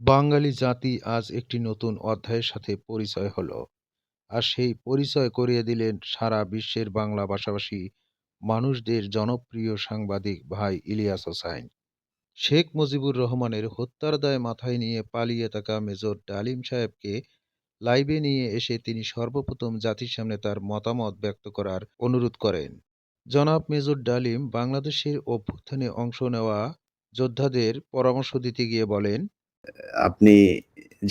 বাঙালি জাতি আজ একটি নতুন অধ্যায়ের সাথে পরিচয় হলো, আর সেই পরিচয় করিয়ে দিলেন সারা বিশ্বের বাংলা ভাষাভাষী মানুষদের জনপ্রিয় সাংবাদিক ভাই ইলিয়াস হোসাইন। শেখ মুজিবুর রহমানের হত্যার দায় মাথায় নিয়ে পালিয়ে থাকা মেজর ডালিম সাহেবকে লাইভে নিয়ে এসে তিনি সর্বপ্রথম জাতির সামনে তার মতামত ব্যক্ত করার অনুরোধ করেন। জনাব মেজর ডালিম বাংলাদেশের অভ্যুত্থানে অংশ নেওয়া যোদ্ধাদের পরামর্শ দিতে গিয়ে বলেন আপনি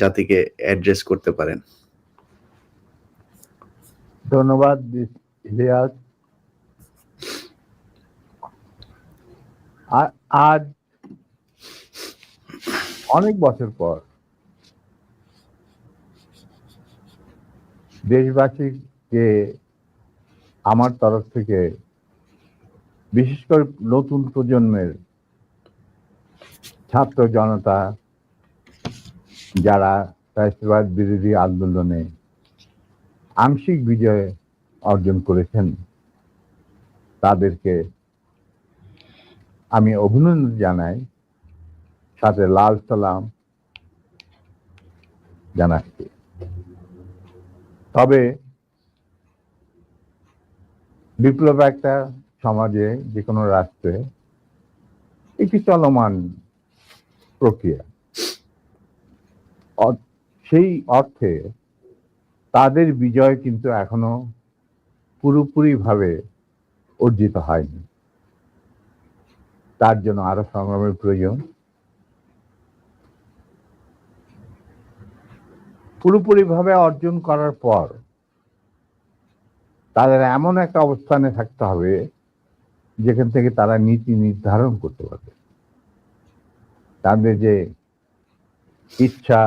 জাতিকে অ্যাড্রেস করতে পারেন। ধন্যবাদ ইলিয়াস। আজ অনেক বছর পর দেশবাসীকে আমার তরফ থেকে, বিশেষ করে নতুন প্রজন্মের ছাত্র জনতা যারা ফ্যাসিবাদ বিরোধী আন্দোলনে আংশিক বিজয় অর্জন করেছেন, তাদেরকে আমি অভিনন্দন জানাই, সাথে লাল সালাম জানাচ্ছি। তবে বিপ্লব একটা সমাজে যে কোনো রাষ্ট্রে, একটি চলমান প্রক্রিয়া। সেই অর্থে তাদের বিজয় কিন্তু এখনও পুরোপুরিভাবে অর্জিত হয়নি। তার জন্য আরও সংগ্রামের প্রয়োজন। পুরোপুরিভাবে অর্জন করার পর তাদের এমন একটা অবস্থানে থাকতে হবে, যেখান থেকে তারা নীতি নির্ধারণ করতে পারবে। তাদের যে ইচ্ছা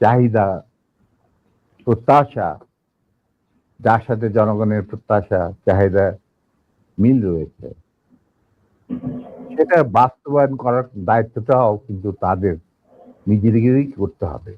চাহিদা, প্রত্যাশা, যার সাথে জনগণের প্রত্যাশা, চাহিদা মিল রয়েছে। সেটা বাস্তবায়ন করার দায়িত্বটাও কিন্তু তাদের নিজেদেরই করতে হবে।